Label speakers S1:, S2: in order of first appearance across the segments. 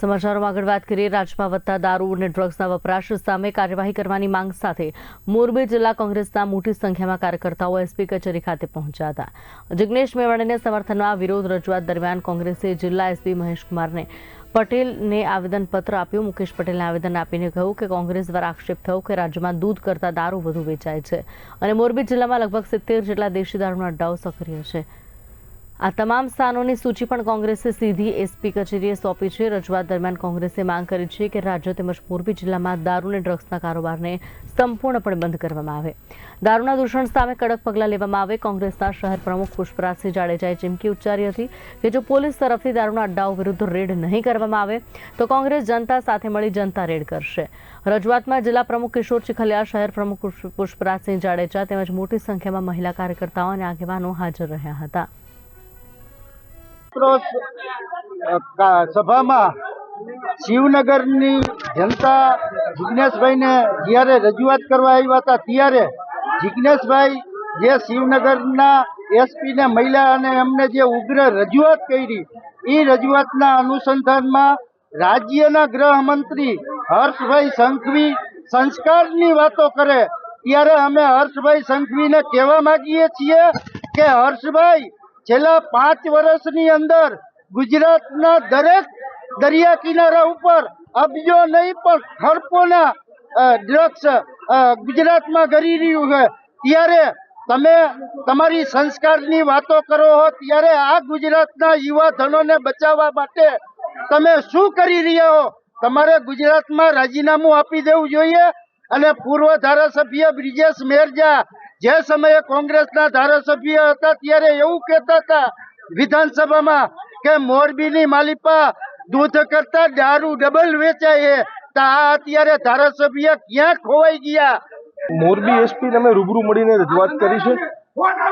S1: સમાચારોમાં આગળ વાત કરીએ. રાજ્યમાં વધતા દારૂ અને ડ્રગ્સના વપરાશ સામે કાર્યવાહી કરવાની માંગ સાથે મોરબી જિલ્લા કોંગ્રેસના મોટી સંખ્યામાં કાર્યકર્તાઓ એસપી કચેરી ખાતે પહોંચ્યા હતા. જિગ્નેશ મેવાણીને સમર્થનમાં વિરોધ રજૂઆત દરમિયાન કોંગ્રેસે જિલ્લા એસપી મહેશકુમારને પટેલને આવેદનપત્ર આપ્યું. મુકેશ પટેલને આવેદન આપીને કહ્યું કે કોંગ્રેસ દ્વારા આક્ષેપ થયો કે રાજ્યમાં દૂધ કરતા દારૂ વધુ વેચાય છે અને મોરબી જિલ્લામાં લગભગ સિત્તેર જેટલા દેશી દારૂના અડ્ડાઓ સક્રિય છે. આ તમામ સ્થાનોની સૂચિ પણ કોંગ્રેસે સીધી એસપી કચેરીએ સોંપી છે. રજૂઆત દરમિયાન કોંગ્રેસે માંગ કરી છે કે રાજ્ય તેમજ મોરબી જિલ્લામાં દારૂ અને ડ્રગ્સના કારોબારને સંપૂર્ણપણે બંધ કરવામાં આવે. દારૂના દૂષણ સામે કડક પગલાં લેવામાં આવે. કોંગ્રેસના શહેર પ્રમુખ પુષ્પરાજસિંહ જાડેજાએ ચીમકી ઉચ્ચારી હતી કે જો પોલીસ તરફથી દારૂના અડ્ડાઓ વિરુદ્ધ રેડ નહીં કરવામાં આવે, તો કોંગ્રેસ જનતા સાથે મળી જનતા રેડ કરશે. રજૂઆતમાં જિલ્લા પ્રમુખ કિશોર ચીખલિયા, શહેર પ્રમુખ પુષ્પ- પુષ્પરાજસિંહ જાડેજા તેમજ મોટી સંખ્યામાં મહિલા કાર્યકર્તાઓ અને આગેવાનો હાજર રહ્યા હતા.
S2: મિત્રો સભામાં શિવનગરની જનતા જિજ્ઞેશભાઈને જ્યારે રજૂઆત કરવા આવ્યા હતા, ત્યારે જિજ્ઞેશભાઈ જે શિવનગરના એસપીને મહિલા અને એમને જે ઉગ્ર રજૂઆત કરી, એ રજૂઆતના અનુસંધાનમાં રાજ્યના ગૃહમંત્રી હર્ષભાઈ સંઘવી સંસ્કારની વાતો કરે, ત્યારે અમે હર્ષભાઈ સંઘવીને કહેવા માંગીએ છીએ કે હર્ષભાઈ છેલ્લા પાંચ વર્ષની અંદર ગુજરાતના દરેક દરિયા કિનારા ઉપર અબજો નહીં, પણ ખરપોના ડ્રગ્સ ગુજરાતમાં કરી રહ્યું છે. ત્યારે તમે તમારી સંસ્કારની વાતો કરો હો, ત્યારે આ ગુજરાતના યુવા ધનોને બચાવવા માટે તમે શું કરી રહ્યા હો? તમારે ગુજરાતમાં રાજીનામું આપી દેવું જોઈએ અને પૂર્વ ધારાસભ્ય બ્રિજેશ મેરજા જે સમયે કોંગ્રેસના ધારાસભ્ય હતા ત્યારે એવું કહેતા હતા વિધાનસભામાં કે મોરબીની માલિપા દૂધ કરતા દારૂ ડબલ વેચાય તો આ અત્યારે ધારાસભ્ય ક્યાં ખોવાઈ ગયા?
S3: મોરબી એસપી અમે રૂબરૂ મળીને રજૂઆત કરી છે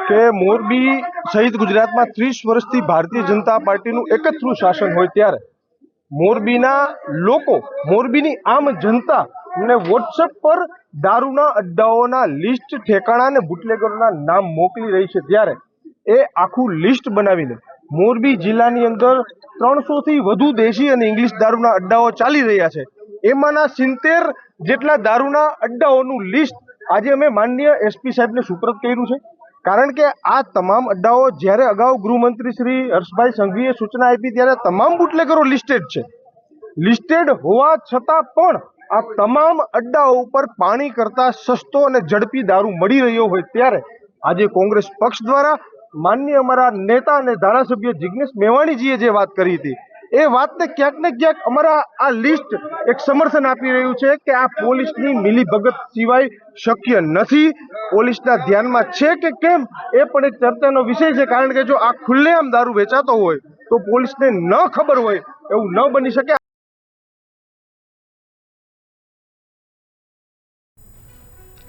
S3: કે મોરબી સહિત ગુજરાતમાં ત્રીસ વર્ષથી ભારતીય જનતા પાર્ટીનું એકત્રું શાસન હોય ત્યારે મોરબીના લોકો, મોરબીની આમ જનતા ને વોટ્સએપ પર દારૂના અડ્ડાઓના લિસ્ટ ઠેકાણા અને બુટલેગરોના નામ મોકલી રહી છે. ત્યારે એ આખું લિસ્ટ બનાવીને મોરબી જિલ્લાની અંદર ત્રણસો થી વધુ દેશી અને ઇંગ્લિશ દારૂના અડ્ડાઓ ચાલી રહ્યા છે. એમાંના સિત્તેર જેટલા દારૂના અડ્ડાઓનું લિસ્ટ આજે અમે માનનીય એસપી સાહેબને સુપ્રત કર્યું છે. કારણ કે આ તમામ અડ્ડાઓ જ્યારે અગાઉ ગૃહમંત્રી શ્રી હર્ષભાઈ સંઘવીએ સૂચના આપી, ત્યારે તમામ બુટલેગરો લિસ્ટેડ છે. લિસ્ટેડ હોવા છતાં પણ આ તમામ અડ્ડાઓ ઉપર પાણી કરતા સસ્તો અને ઝડપી દારૂ મળી રહ્યો હોય ત્યારે આજે કોંગ્રેસ પક્ષ દ્વારા માન્ય અમારા નેતા અને ધારાસભ્ય જિજ્ઞેશ મેવાણીજીએ જે વાત કરી હતી, એ વાતને ક્યાંક ને ક્યાંક અમારા આ લિસ્ટ એક સમર્થન આપી રહ્યું છે કે આ પોલીસની મિલીભગત સિવાય શક્ય નથી. પોલીસના ધ્યાનમાં છે કે કેમ એ પણ એક ચર્ચાનો વિષય છે. કારણ કે જો આ ખુલ્લેઆમ દારૂ વેચાતો હોય તો પોલીસને ન ખબર હોય એવું ન બની શકે.